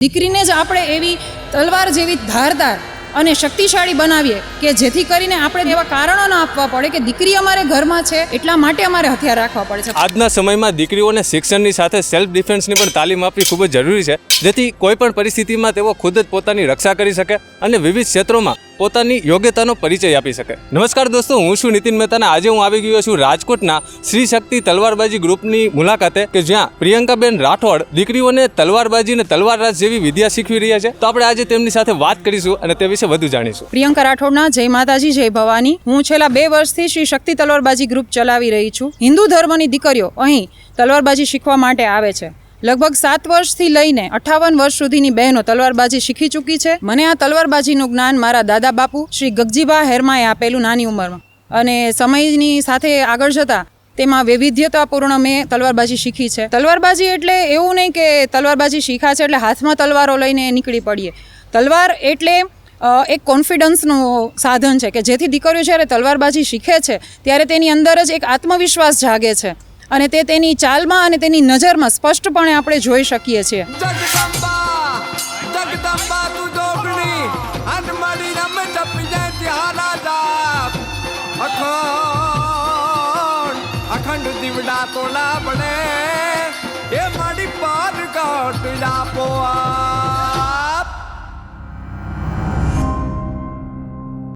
દીકરીને જ આપણે એવી તલવાર જેવી ધારદાર અને શક્તિશાળી બનાવીએ કે જેથી કરીને આપણે એવા કારણો ન આપવા પડે કે દીકરી અમારે ઘરમાં છે, એટલા માટે અમારે હથિયાર રાખવા પડે છે. આજના સમયમાં દીકરીઓને શિક્ષણની સાથે સેલ્ફ ડિફેન્સની પણ તાલીમ આપવી ખૂબ જ જરૂરી છે, જેથી કોઈ પણ પરિસ્થિતિમાં તેઓ ખુદ જ પોતાની રક્ષા કરી શકે અને વિવિધ ક્ષેત્રોમાં પોતાની યોગ્યતાનો પરિચય આપી શકે. નમસ્કાર દોસ્તો, હું છું નીતિન મહેતા આજે હું આવી ગયો છું રાજકોટના શ્રી શક્તિ તલવારબાજી ગ્રુપની મુલાકાતે કે જ્યાં પ્રિયંકાબેન રાઠોડ દીકરીઓને તલવારબાજી અને તલવારરાજ જેવી વિદ્યા શીખવી રહ્યા છે. તો આપણે આજે તેમની સાથે વાત કરીશું અને તે વિશે વધુ જાણીશું. પ્રિયંકા રાઠોડના જય માતાજી, જય ભવાની. હું છેલ્લા બે વર્ષથી શ્રી શક્તિ તલવારબાજી ગ્રુપ ચલાવી રહી છું. હિન્દુ ધર્મની દીકરીઓ અહીં તલવારબાજી શીખવા માટે આવે છે. લગભગ સાત વર્ષથી લઈને અઠાવન વર્ષ સુધીની બહેનો તલવારબાજી શીખી ચૂકી છે. મને આ તલવારબાજીનું જ્ઞાન મારા દાદા બાપુ શ્રી ગગજીબા હેરમાએ આપેલું નાની ઉંમરમાં. અને સમયની સાથે આગળ જતા તેમાં વૈવિધ્યતાપૂર્ણ મેં તલવારબાજી શીખી છે. તલવારબાજી એટલે એવું નહીં કે તલવારબાજી શીખા છે એટલે હાથમાં તલવારો લઈને નીકળી પડીએ. તલવાર એટલે એક કોન્ફિડન્સનું સાધન છે કે જેથી દીકરીઓ જ્યારે તલવારબાજી શીખે છે, ત્યારે તેની અંદર જ એક આત્મવિશ્વાસ જાગે છે અને તે તેની ચાલમાં અને તેની નજરમાં સ્પષ્ટપણે આપણે જોઈ શકીએ છીએ. અખંડ દીવડા એ મારી પાર કાઢ આપો આ.